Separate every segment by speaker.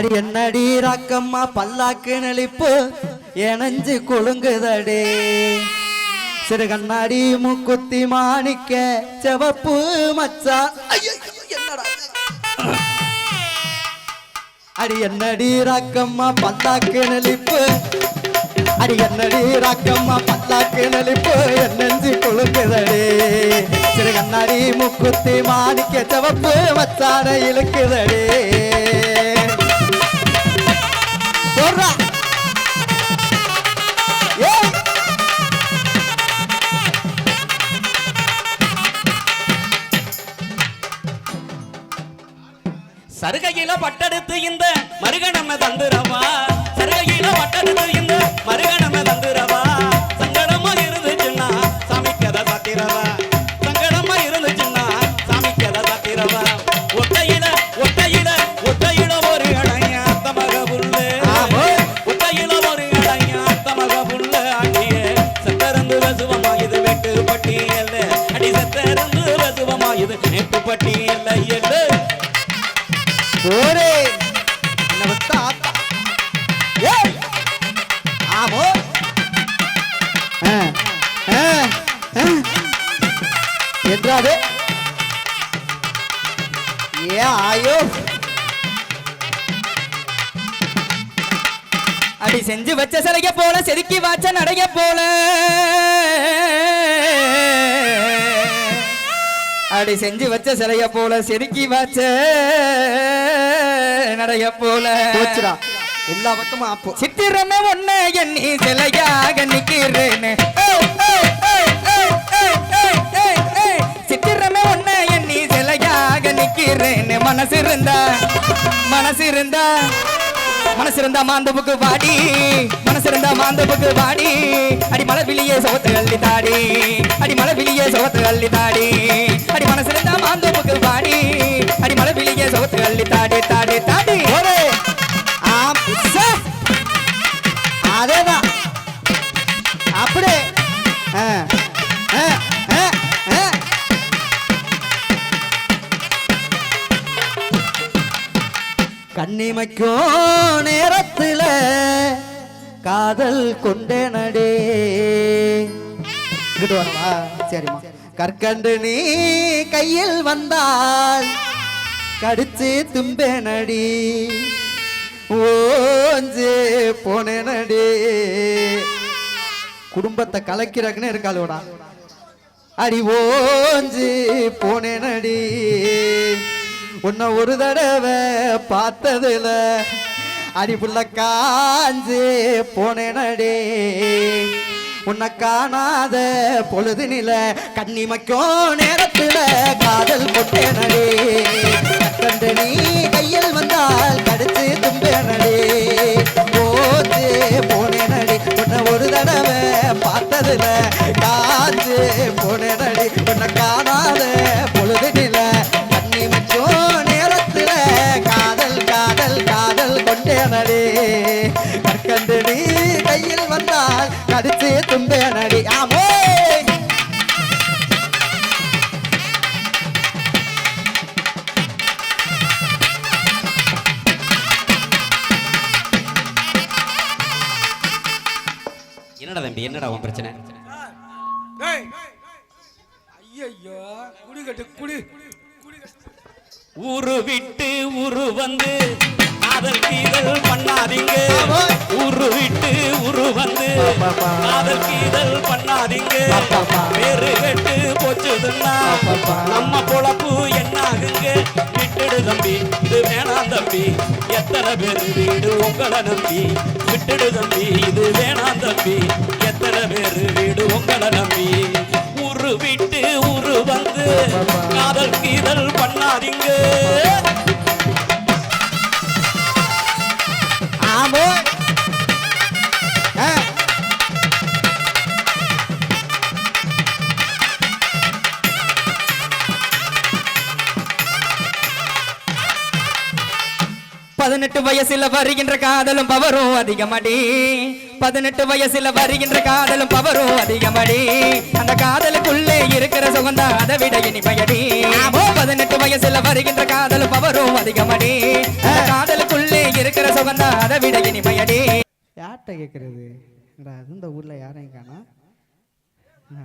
Speaker 1: அடி என்னடி ராக்கம்மா பல்லாக்கு நெளிப்பு எனஞ்சு கொழுங்குதடி சிறு கண்ணாடி மூக்குத்தி மாணிக்க செவப்பு மச்சா. அடி என்னடி ராக்கம்மா பல்லாக்கு நெளிப்பு. அடி என்னடி ராக்கம்மா பல்லாக்கு நெளிப்பு என்னஞ்சு கொழுங்குதடி சிறு கண்ணாடி மூக்குத்தி மாணிக்க செவப்பு மச்சான இழுக்குதடி. சொல்றா
Speaker 2: சருகையில பட்டெடுத்து இந்த மருகணம தந்துரவா சருகையில பட்டெடுத்து இந்த மருகணம தந்துரவா இது நெட்டு பட்டி இல்லை என்று
Speaker 1: போரே. ஆமோ என்றாது. ஏ ஆயோ?
Speaker 3: அப்படி செஞ்சு வச்ச சிலைக்க போல செதுக்கி வாச்ச நடைய போல. அடி செஞ்சு வச்ச சிலைய போல செதுக்கி வாச்ச நடைய போல.
Speaker 1: போச்சுடா. எல்லா பக்கமும் ஆப்போ.
Speaker 3: சித்திரமே ஒண்ணு எண்ணி சிலையாக நிக்கிறேன்னு. சித்திரமே ஒண்ணு எண்ணி சிலையாக நிக்கிறேன்னு. மனசு இருந்தா மனசு இருந்தா மனசு இருந்தா மாந்தபுக்கு வாடி. மனசு இருந்தா மாந்தபுக்கு வாடி. அடி மலை விழியே சோத்து அள்ளி தாடி. அடி மலை விழியே சோத்து தாடி
Speaker 1: போரே ஆம் சே. அதேதான் அப்படியே. கண்ணிமைக்கும் நேரத்துல காதல் கொண்டேனடே இங்கிட்டு வரவா சரிம்மா கற்கண்டு நீ கையில் வந்தால் கடிச்சு தும்பேனடி. ஓஞ்சு போனேனடி. குடும்பத்தை கலக்கிறக்குன்னு இருக்காளோடா. அடி ஓஞ்சு போனேனடி. உன்னை ஒரு தடவை பார்த்ததுல அடி புள்ள காஞ்சு போனேனடி. உன்னை காணாத பொழுது நில கண்ணிமைக்கும் நேரத்துல காதல் கொட்டேனடி. கண்டு நீ கையில் வந்தால் கடிச்சு தும்பேனடி. போச்சு போனேனடி. உன்னை ஒரு தடவை பார்த்ததுல காஞ்சு போனேனடி. உன்னை காணாத
Speaker 4: ஏய். குடி கட்டு குடி
Speaker 2: ஊரு விட்டு ஊரு வந்து காதல் கீதல் பண்ணாதீங்க.
Speaker 1: ஆமா.
Speaker 2: ஊரு விட்டு ஊரு வந்து காதல் கீதல் பண்ணாதீங்க.
Speaker 1: வேறு
Speaker 2: பேரு கெட்டு போச்சுதுன்னா நம்ம பொழப்பு என்னாகுங்க? விட்டுடு தம்பி இது வேணாம் தம்பி. எத்தனை பேர் வீடு உங்களை நம்பி? விட்டுடு தம்பி இது வேணாம் தம்பி. நம்பி உரு விட்டு உரு வந்து காதல் கீதல் பண்ணாதீங்க.
Speaker 1: ஆமோ.
Speaker 3: பதினெட்டு வயசுல வருகின்ற காதலும் பவரும் அதிகமாடி. பதினெட்டு வயசுல வருகின்ற காதலும் பவரும் அதிகமடி. அந்த காதலுக்குள்ளே இருக்கிற சுகந்தா அதை விட இனிமையடி பதினெட்டு வயசுல வருகின்ற காதலும் பவரும் அதிகமடி. அந்த காதலுக்குள்ளே இருக்கிற சுகந்தா அதை விட இனிமையடி
Speaker 1: யார்கிட்ட கேட்கறது அது இந்த ஊர்ல யாரையும் காணா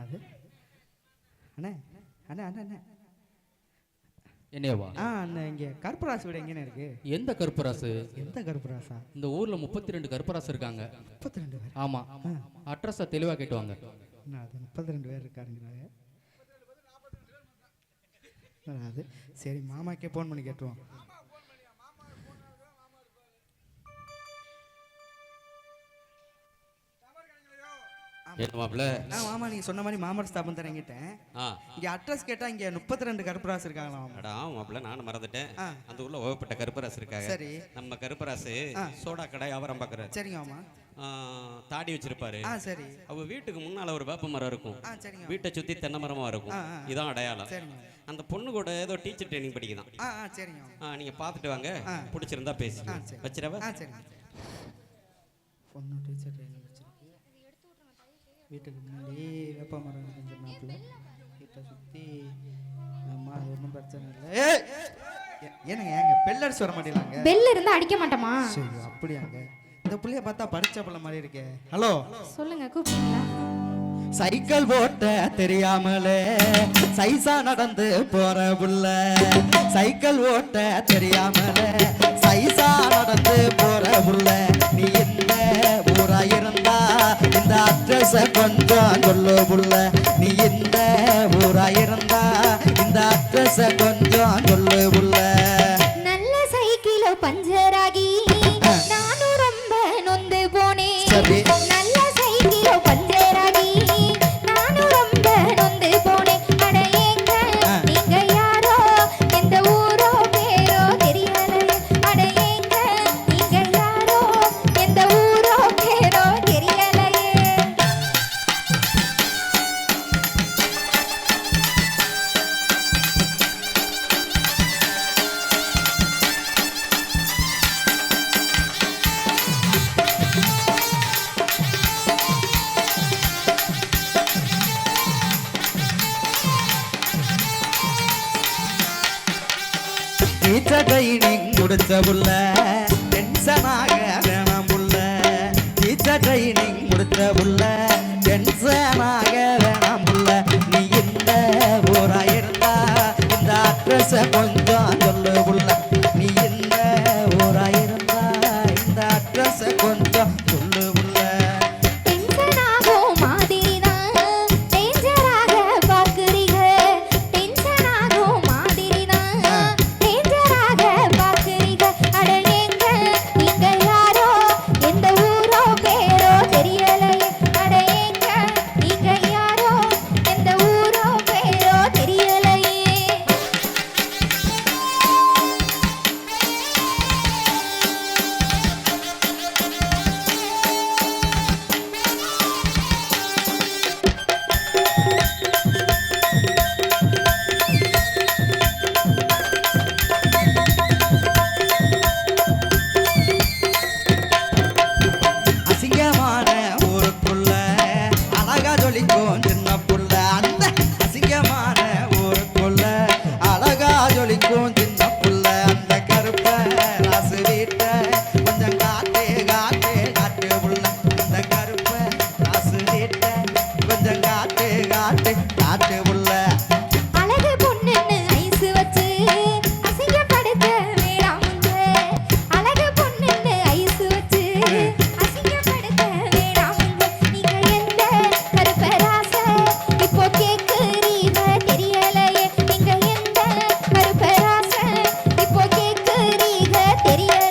Speaker 1: அது. அண்ணே அண்ணே அண்ணே அண்ணே.
Speaker 5: என்னையவா
Speaker 1: ஆ அண்ணே இங்கே கருப்பராசு வீடு எங்கேண்ணே இருக்கு.
Speaker 5: எந்த கருப்பராசு?
Speaker 1: எந்த கருப்பராசா?
Speaker 5: இந்த ஊர்ல முப்பத்தி ரெண்டு கருப்பராசு இருக்காங்க.
Speaker 1: முப்பத்தி ரெண்டு பேர்?
Speaker 5: ஆமா. அட்ரஸ தெளிவா கேட்டுவாங்க.
Speaker 1: என்ன அது முப்பத்தி ரெண்டு பேர் இருக்காருங்கிறாங்க அது சரி மாமாக்கே ஃபோன் பண்ணி கேட்டுருவோம்.
Speaker 2: மாப்பிள்ள.
Speaker 1: மாமா நீங்கள் சொன்ன மாதிரி மாமர ஸ்தாபனம் தரங்கிட்டேன் இங்கே அட்ரஸ் கேட்டால் இங்கே முப்பத்தி ரெண்டு கருப்பராசு இருக்காங்களாம்
Speaker 2: அடா மாப்பிள்ள நானும் மறந்துட்டேன். அந்த ஊர்ல ஓகப்பட்ட கருப்பராசு இருக்காங்க.
Speaker 1: சரி.
Speaker 2: நம்ம கருப்பராசு. சோடா கடை வியாபாரம் பார்க்கறாரு
Speaker 1: சரிங்க மாமா.
Speaker 2: ஆ, தாடி வச்சிருப்பாரு.
Speaker 1: சரி.
Speaker 2: அவ வீட்டுக்கு முன்னால ஒரு வேப்ப மரம் இருக்கும். வீட்டை சுத்தி தென்னை மரமா இருக்கும். இதான் அடையாளம். அந்த பொண்ணு கூட ஏதோ டீச்சர் ட்ரைனிங் படிக்குதான். நீங்க பார்த்துட்டு வாங்க. பிடிச்சிருந்தா பேசி.
Speaker 1: சரிங்க பொண்ணு டீச்சர் ட்ரைனிங் வீட்டுக்கு முன்னாடி வேப்ப மரம் சொன்னாப்புல வீட்டை சுற்றி அம்மா அது ஒன்றும் பிரச்சனை இல்லை. ஏனுங்க ஏங்க பெல்லடிச்சு வர மாட்டேங்கிறாங்க
Speaker 6: பெல் இருந்தா அடிக்க மாட்டோமா?
Speaker 1: சரி அப்படியாங்க. இந்த புள்ளைய பார்த்தா படிச்ச பிள்ளை மாதிரி இருக்கே. ஹலோ?
Speaker 6: சொல்லுங்க கூப்பிட்டீங்களா
Speaker 1: சைக்கிள் ஓட்ட தெரியாமலே சைசா நடந்து போற புள்ள. சைக்கிள் ஓட்ட தெரியாமலே சைசா நடந்து போற புள்ள. நீ அட்ரஸ கொஞ்சம் சொல்லு புள்ள. நீ இந்த ஊரா இருந்தா இந்த அட்ரஸ கொஞ்சம் சொல்லு புள்ள.
Speaker 6: நல்ல சைக்கிளோ பஞ்ச
Speaker 1: டீச்சர் ட்ரைனிங் முடிச்ச புள்ள டென்ஷனாக வேணாம் புள்ள டீச்சர் ட்ரைனிங் முடிச்ச புள்ள டென்ஷனாக வேணாம் புள்ள நீ இந்த ஊரா இருந்தா இந்த அட்ரஸ பெரிய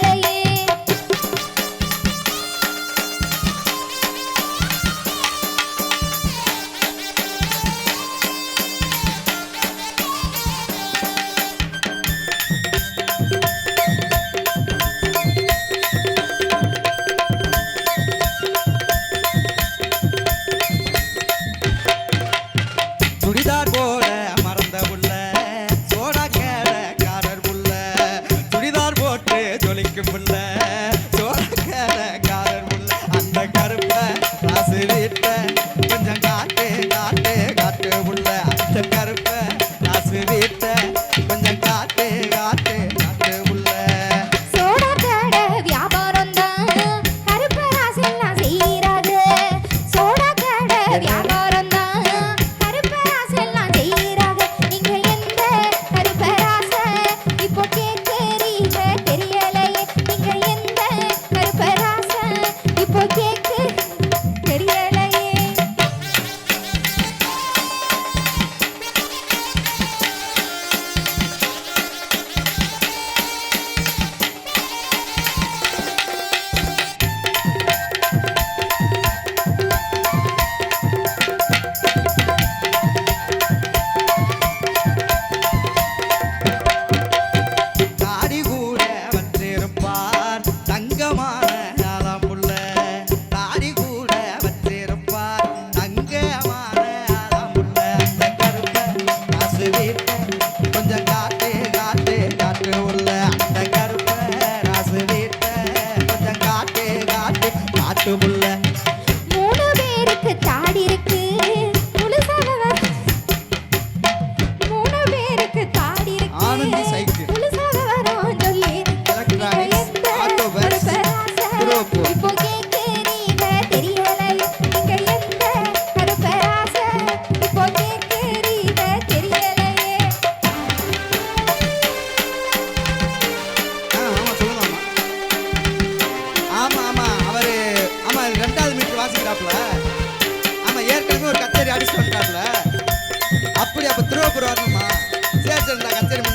Speaker 1: You.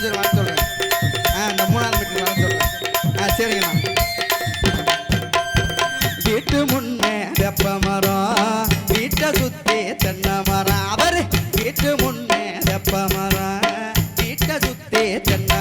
Speaker 1: சரி வர சொல்கிறேன் ஆ இந்த
Speaker 6: மூணாவது மீட்டர் வர சொல்கிறேன் ஆ
Speaker 1: சரிங்கண்ணா வீட்டு முன்னே வெப்ப மரம் வீட்டை சுற்றி தென்னை மரம். அவர் வீட்டு முன்னே வெப்ப மரம் வீட்டை சுற்றி தென்னை